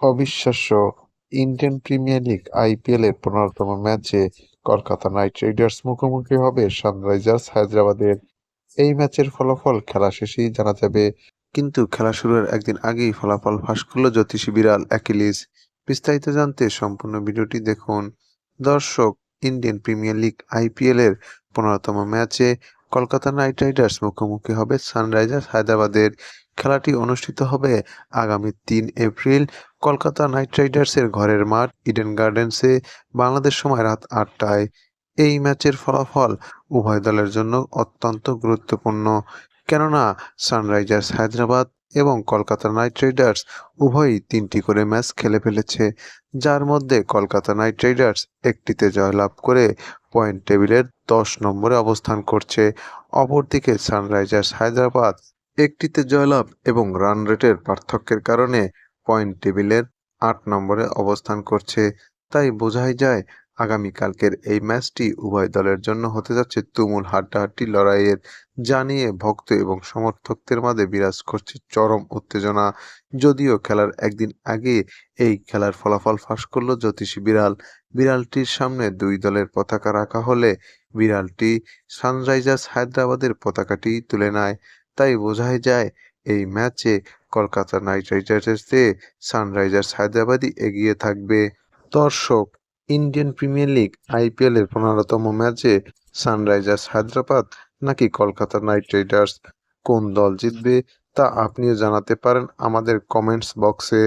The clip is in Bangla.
অবিশ্বাস্য ইন্ডিয়ান প্রিমিয়ার লিগ আইপিএল এর পনেরোতম ম্যাচে কলকাতা নাইট রাইডার্স মুখোমুখি হবে সানরাইজার্স হায়দ্রাবাদের। এই ম্যাচের ফলাফল খেলা শেষেই জানা যাবে। কিন্তু খেলা শুরুর একদিন আগেই ফলাফল ফাঁস করল জ্যোতিষী বিড়াল অ্যাকিলিস। বিস্তারিত জানতে সম্পূর্ণ ভিডিওটি দেখুন। দর্শক, ইন্ডিয়ান প্রিমিয়ার লিগ আইপিএল এর পনেরোতম ম্যাচে কলকাতা নাইট রাইডার্স মুখোমুখি হবে সানরাইজার্স হায়দ্রাবাদের। খেলাটি অনুষ্ঠিত হবে আগামী তিন এপ্রিল কলকাতা নাইট রাইডার্সের ঘরের মাঠ ইডেন গার্ডেন্সে বাংলাদেশ সময় রাত আটটায়। এই ম্যাচের ফলাফল উভয় দলের জন্য অত্যন্ত গুরুত্বপূর্ণ। কেননা, সানরাইজার্স হায়দ্রাবাদ এবং কলকাতা নাইট রাইডার্স উভয়ই তিনটি করে ম্যাচ খেলে ফেলেছে, যার মধ্যে কলকাতা নাইট রাইডার্স একটিতে জয়লাভ করে পয়েন্ট টেবিলের দশ নম্বরে অবস্থান করছে। অপরদিকে সানরাইজার্স হায়দ্রাবাদ একটিতে জয়লাভ এবং রান রেটের পার্থক্যের কারণে পয়েন্ট টেবিলের আট নম্বরে অবস্থান করছে। তাই বোঝাই যায়, আগামীকালকের এই ম্যাচটি উভয় দলের জন্য হতে যাচ্ছে তুমুল হাড্ডাহাড্ডি লড়াইয়ের। যা নিয়ে ভক্ত এবং সমর্থকদের মাঝে বিরাজ করছে চরম উত্তেজনা। যদিও খেলার একদিন আগে এই খেলার ফলাফল ফাঁস করল জ্যোতিষী বিড়াল। বিড়ালটির সামনে দুই দলের পতাকা রাখা হলে বিড়ালটি সানরাইজার্স হায়দ্রাবাদের পতাকাটি তুলে নেয়। তাই বোঝাই যায়, এই ম্যাচে কলকাতা নাইট রাইডার্স চেয়ে সানরাইজার্স হায়দ্রাবাদই এগিয়ে থাকবে। দর্শক, ইন্ডিয়ান প্রিমিয়ার লিগ আইপিএল এর পনেরোতম ম্যাচে সানরাইজার্স হায়দ্রাবাদ নাকি কলকাতা নাইট রাইডার্স কোন দল জিতবে তা আপনিও জানাতে পারেন আমাদের কমেন্টস বক্সে।